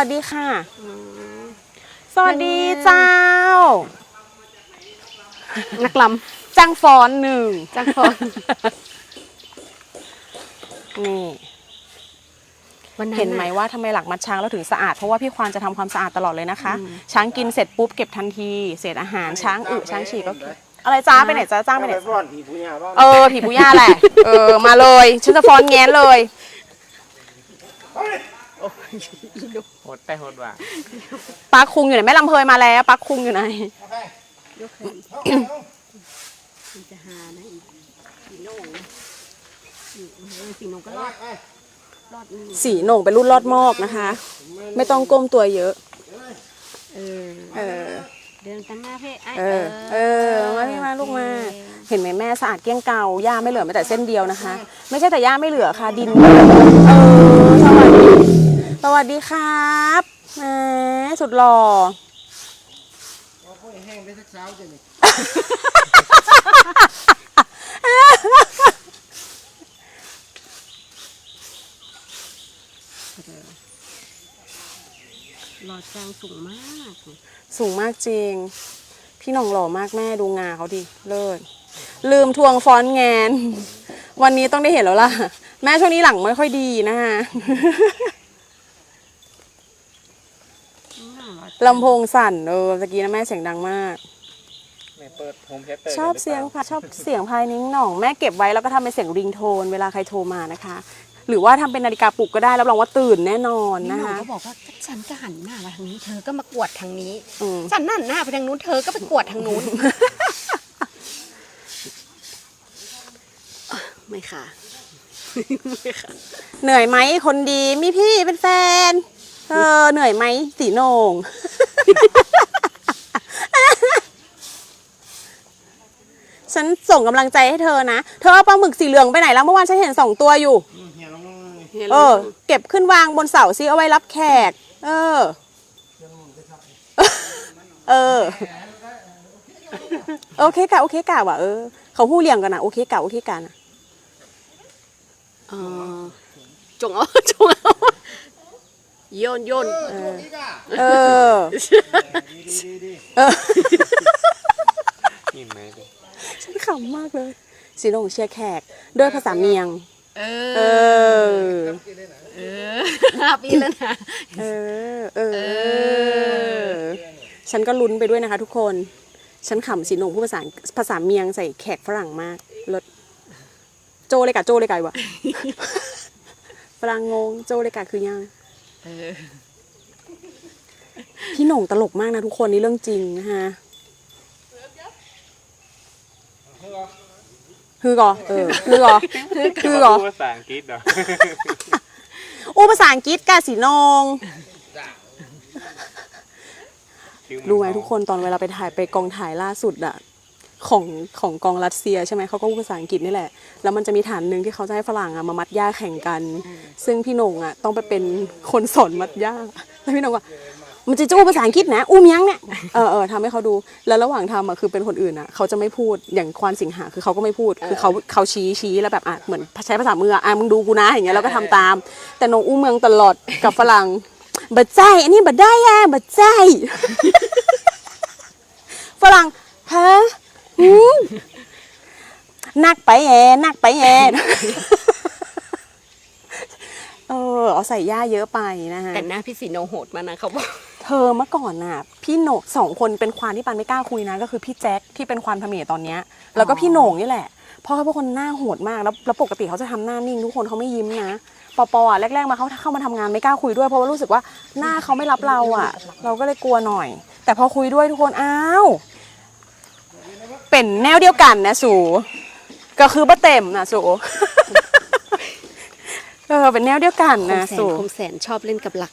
วัสดีค่ะ สวัสดีเจ้า นักลจังฟอนหนึ่งำจังฟอนนี่วันนั้นเห็นไหมว่าทำไมหลักมัดช้างเราถึงสะอาด เพราะว่าพี่ควานจะทำความสะอาดตลอดเลยนะคะ ช้างกินเสร็จปุ๊บเก็บทันที เศษอาหารช้างอึช้างฉี่ก็เก็บอะไรจ้าไปไหนจ้าจ้างไปไหนฟ้อนผีผู้หญิงบ้างเออผีปุย่าแหละ เออมาเลยฉันจะฟ้อนแง้นเลย โหดไปโหดว่ะปลักคุงอยู่ไหนแม่ลำเพยมาแล้วปลักคุงอยู่ไหนมันจะหานะอีกสีโหน่งนะอืมเออสีโหน่งก็รอดรอดนี่สีโหน่งเป็นรุ่นลอดมอกนะคะ ไม่ต้องก้มตัวเยอะ เออ เออ เดินตั้งหน้าเพ่ไอ้เออ เออ มานี่มาลูกมาเห็นไหมแม่สะอาดเกลี้ยงเกาหญ้าไม่เหลือแม้แต่เส้นเดียวนะคะ ไม่ใช่แต่หญ้าไม่เหลือค่ะดินเออสวัสดีสวัสดีครับแหมสุดหล่อแห้งไปสักเช้าจะนี่รอดจางสูงมาก สูงมากจริง พี่หน่องหล่อมากแม่ดูงาเขาดิ เลิศ ลืมทวงฟอนต์แงนวันนี้ต้องได้เห็นแล้วล่ะ แม่ช่วงนี้หลังไม่ค่อยดีนะคะอืมรอดลำโพงสั่นเออตะกี้นะแม่เสียงดังมาก แม่เปิดโฮมเทสเตอร์ชอบเสียงค่ะชอบเสียงพายนิ้งหน่องแม่เก็บไว้แล้วก็ทำเป็นเสียงริงโทน เวลาใครโทรมานะคะ หรือว่าทำเป็นนาฬิกาปลุกก็ได้รับรองว่าตื่นแน่นอนนี่นะหนูคะ ก็บอกว่าฉันก็หันหน้ามาทางนี้ เธอก็มากวดทางนี้ อืม ฉันนั่นหน้าไปทางนู้นเธอก็ไปกวดทางนู้น ไม่ค่ะ ไม่ค่ะ เหนื่อยไหมคนดีมีพี่เป็นแฟน เออเหนื่อยไหมสีโหนง ฉันส่งกำลังใจให้เธอนะ เธอเอาปลาหมึกสีเหลืองไปไหนแล้วเมื่อวานฉันเห็นสองตัวอยู่เฮียลงเลยเออ เก็บขึ้นวางบนเสาซิเอาไว้รับแขก เออ เออ โอเคกะโอเคกะว่ะเออ เขาหู้เรียงกันนะโอเคกะโอเคกะนะ เออจงเอาจงเอาโยนโยนเออดีดีดีเออยินไหมดิฉันขำมากเลยสีโหนงเชียร์แขกด้วยภาษาเมียง เอเอออ เออห้าปีแล้วนะเออ เออ ฉันก็ลุ้นไปด้วยนะคะทุกคน ฉันขำสีโหนงพูดภาษาภาษาเมียงใส่แขกฝรั่งมากเลิศโจเลยกะโจเลยกะวะ ฝรั่งงงโจเลยกะคือยังเออพี่โหน่งตลกมากนะทุกคนนี่เรื่องจริงนะคะฮือก่อเออฮือก่อฮือก่อภาษาอังกฤษเหรออู้ภาษาอังกฤษกาสีนองรู้ไหมทุกคนตอนเวลาไปถ่ายไปกองถ่ายล่าสุดอะ ของของกองรัสเซียใช่ไหมเขาก็พูดภาษาอังกฤษนี่แหละ แล้วมันจะมีฐานหนึ่งที่เขาจะให้ฝรั่งอะมามัดหญ้าแข่งกัน ซึ่งพี่โหน่งอะต้องไปเป็นคนสอนมัดหญ้าแล้วพี่โหน่งว่ามันจะจะอู้ภาษาอังกฤษนะอู้เมียงเนี่ยเออเออทำให้เขาดูแล้วระหว่างทำอะคือเป็นคนอื่นอะเขาจะไม่พูดอย่างควานสิงหาคือเขาก็ไม่พูดคือเขาเขาชี้ชี้แล้วแบบอะเหมือนใช้ภาษามืออะอะมึงดูกูนะอย่างเงี้ยแล้วก็ทำตาม แต่น้องอู้เมืองตลอดกับฝรั่งบัดใจอันนี้บัดได้อะบัดใจฝรั่งฮะหืม นักไปแย่นักไปแย่เออเอาใส่ย่าเยอะไปนะฮะแต่หน้าพี่สีโนโหดมานะเขาบอกเธอเมื่อก่อนน่ะ พี่โหนกสองคนเป็นควานที่ปันไม่กล้าคุยนะ ก็คือพี่แจ็คที่เป็นควานพเมตอนเนี้ย แล้วก็พี่โหน่งนี่แหละเพราะเขาเป็นคนหน้าโหดมากแล้วแล้วปกติเขาจะทำหน้านิ่งทุกคนเขาไม่ยิ้มนะปอปออะแรกๆมาเขาเข้ามาทำงานไม่กล้าคุยด้วยเพราะว่ารู้สึกว่าหน้าเขาไม่รับเราอะ เราก็เลยกลัวหน่อย แต่พอคุยด้วยทุกคนอ้าว เป็นแนวเดียวกันนะสูก็คือบ่เต็มนะสูเออเป็นแนวเดียวกันคมนะแสนสูคมแสนชอบเล่นกับหลัก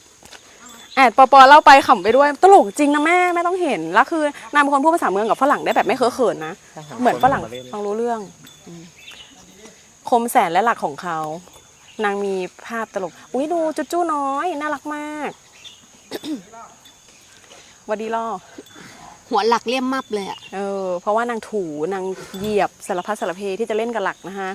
แอดปอปอเล่าไปขำไปด้วยตลกจริงนะแม่แม่ต้องเห็นแล้วคือนางเป็นคนพูดภาษาเมืองกับฝรั่งได้แบบไม่เคอะเขินนะเหมือนฝรั่งฟังรู้เรื่องอืมคมแสนและหลักของเขา นางมีภาพตลก อุ้ยดูจุจูน้อย น่ารักมากหวัดดีล่อ หัวหลักเลี่ยมมับเลยอะเออเพราะว่านางถูนางเหยียบสารพัดสารเพที่จะเล่นกับหลักนะคะ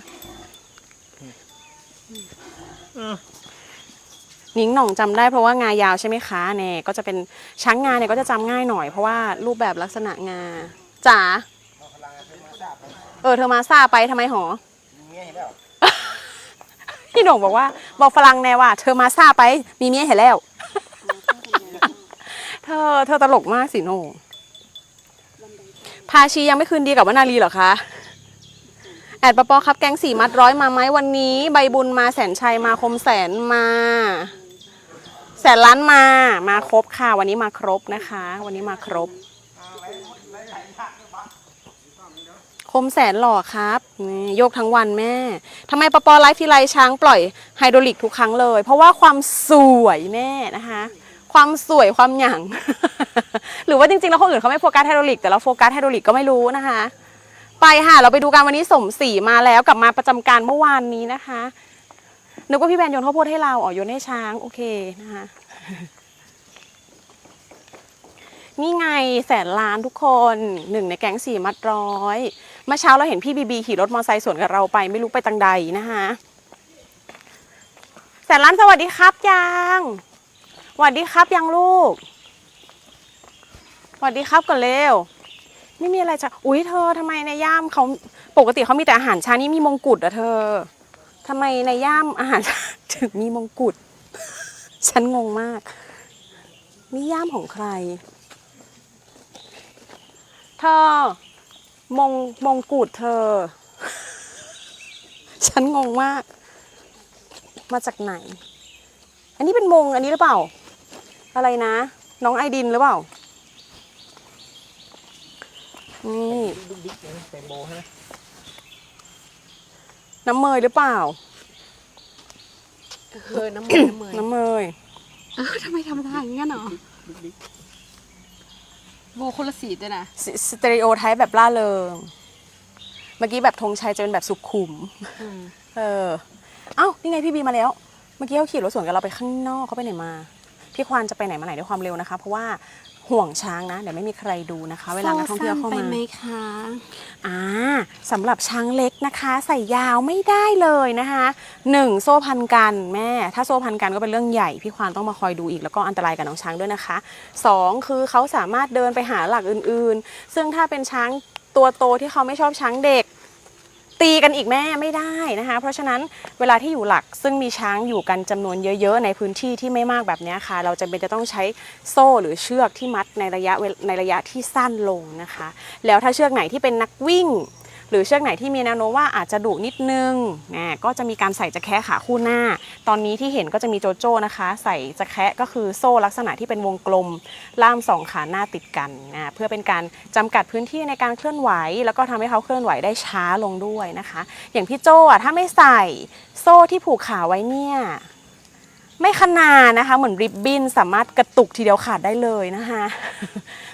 นิ้งหน่องจำได้เพราะว่างายาวใช่ไหมคะเนี่ยก็จะเป็นช้างงาเนี่ยก็จะจำง่ายหน่อยเพราะว่ารูปแบบลักษณะงาจ๋าเออเธอมาซาไปทำไมหอ พี่หน่งบอกว่า บอกฝรั่งแน่ว่า เธอมาซาไปมีเมียเห็นแล้ว เธอเธอตลกมากสิโหน่ง พาชียังไม่คืนดีกับวนาลีเหรอคะแอดปะปอครับแกงสี่มัดร้อยมาไหมวันนี้ ใบบุญมาแสนชัยมาคมแสนมา แสนล้านมามาครบค่ะ วันนี้มาครบนะคะ วันนี้มาครบ คมแสนหล่อครับนี่โยกทั้งวันแม่ทำไมปะปอไลฟ์ทีไรช้างปล่อยไฮโดรลิกทุกครั้งเลย เพราะว่าความสวยแม่นะคะ ความสวยความหยั่ง หรือว่าจริงๆแล้วคนอื่นเขาไม่โฟกัสไฮโดรลิกแต่เราโฟกัสไฮโดรลิกก็ไม่รู้นะคะ ไปค่ะ เราไปดูกันวันนี้สมศรีมาแล้วกลับมาประจำการเมื่อวานนี้นะคะนึกว่าพี่แบนโยนข้าวโพดให้เราอ๋อโยนให้ช้างโอเคนะคะนี่ไงแสนล้านทุกคนหนึ่งในแก๊งสี่มัดร้อยเมื่อเช้าเราเห็นพี่บีบีขี่รถมอเตอร์ไซค์สวนกับเราไปไม่รู้ไปตังใดนะคะแสนล้านสวัสดีครับยัง สวัสดีครับยังลูกสวัสดีครับก่อนเร็วไม่มีอะไรจะอุ้ยเธอทำไมในย่ามเขาปกติเขามีแต่อาหารเช้านี่มีมงกุฎอะเธอทำไมในย่ามอาหารถึงมีมงกุฎฉันงงมากนี่ย่ามของใคร เธอ มงมงกุฎเธอ ฉันงงมาก มาจากไหน อันนี้เป็นมงอันนี้หรือเปล่า อะไรนะ น้องไอดินหรือเปล่า นี่ดุ๊กดิ๊กเต็มโบใช่ไหมน้ำเมยหรือเปล่า เออน้ำมันน้ำมันน้ำเมยเออทำไมทำท่าอย่างนี้นเหรอโบคนละสีด้วยนะสสเตอริโอไทป์แบบล่าเริง เมื่อกี้แบบธงชัยจะเป็นแบบสุขุม เออ เอ้า นี่ไงพี่บีมาแล้ว เมื่อกี้เขาขี่รถสวนกับเราไปข้างนอกเขาไปไหนมา พี่ควานจะไปไหนมาไหนด้วยความเร็วนะคะ เพราะว่าห่วงช้างนะเดี๋ยวไม่มีใครดูนะคะ เวลานักท่องเที่ยวเข้าไปมาไหมคะอ่าสำหรับช้างเล็กนะคะ ใส่ยาวไม่ได้เลยนะคะหนึ่งโซ่พันกันแม่ ถ้าโซ่พันกันก็เป็นเรื่องใหญ่พี่ควานต้องมาคอยดูอีกแล้วก็อันตรายกับน้องช้างด้วยนะคะสองคือเขาสามารถเดินไปหาหลักอื่นๆ ซึ่งถ้าเป็นช้างตัวโตที่เขาไม่ชอบช้างเด็ก ตีกันอีกแม่ไม่ได้นะคะ เพราะฉะนั้นเวลาที่อยู่หลักซึ่งมีช้างอยู่กันจำนวนเยอะๆ ในพื้นที่ที่ไม่มากแบบนี้ค่ะ เราจะเป็นจะต้องใช้โซ่หรือเชือกที่มัดในระยะในระยะที่สั้นลงนะคะ แล้วถ้าเชือกไหนที่เป็นนักวิ่ง หรือเชือกไหนที่มีแนวโน้มว่าอาจจะดุนิดนึงนะก็จะมีการใส่จะแคะขาคู่หน้า ตอนนี้ที่เห็นก็จะมีโจโจ้นะคะ ใส่จะแคะก็คือโซ่ลักษณะที่เป็นวงกลม ล่ามสองขาหน้าติดกันนะเพื่อเป็นการจำกัดพื้นที่ในการเคลื่อนไหว แล้วก็ทำให้เขาเคลื่อนไหวได้ช้าลงด้วยนะคะ อย่างพี่โจ้อะถ้าไม่ใส่โซ่ที่ผูกขาไว้เนี่ยไม่ขนาดนะคะ เหมือนริบบิ้นสามารถกระตุกทีเดียวขาดได้เลยนะคะ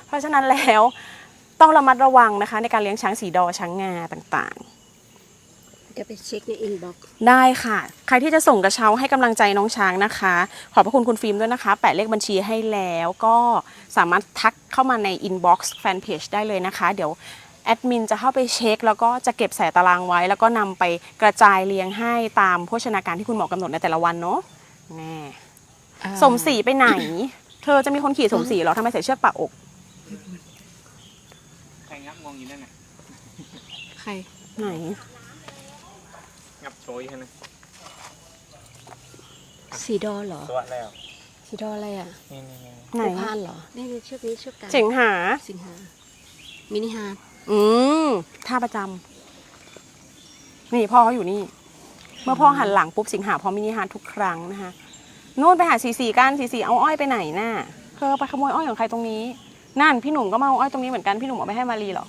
เพราะฉะนั้นแล้ว ต้องระมัดระวังนะคะ ในการเลี้ยงช้างสีดอช้างงาต่างๆเดี๋ยวไปเช็คในอินบ็อกซ์ได้ค่ะ ใครที่จะส่งกระเช้าให้กำลังใจน้องช้างนะคะ ขอบพระคุณคุณฟิล์มด้วยนะคะ แปะเลขบัญชีให้แล้วก็สามารถทักเข้ามาในอินบ็อกซ์แฟนเพจได้เลยนะคะ เดี๋ยวแอดมินจะเข้าไปเช็ค แล้วก็จะเก็บใส่ตารางไว้ แล้วก็นำไปกระจายเลี้ยงให้ตามโภชนาการที่คุณหมอกำหนดในแต่ละวันเนาะแน่ สมศรีไปไหน เธอจะมีคนขี่สมศรีเหรอทำไมใส่เชือกปากอกใคร งับงงอยู่นั่นน่ะใคร ไหน งับโชยใช่ไหมสีดอเหรอตัวแล้วสีดออะไรอะนี่นี่นี่ไหน ภูพานเหรอ นี่เชือกนี้เชือกกลางสิงหา สิงหา มินิฮาร์ดอืมท่าประจำนี่พ่อเขาอยู่นี่ เมื่อพ่อหันหลังปุ๊บสิงหาพร้อมมินิฮาร์ททุกครั้งนะคะนู่นไปหาสีสีกันสีสีเอาอ้อยไปไหนน่ะเธอไปขโมยอ้อยของใครตรงนี้ นั่นพี่หนุ่มก็มาเอาอ้อยตรงนี้เหมือนกันพี่หนุ่มเอาไปให้มารีเหรอ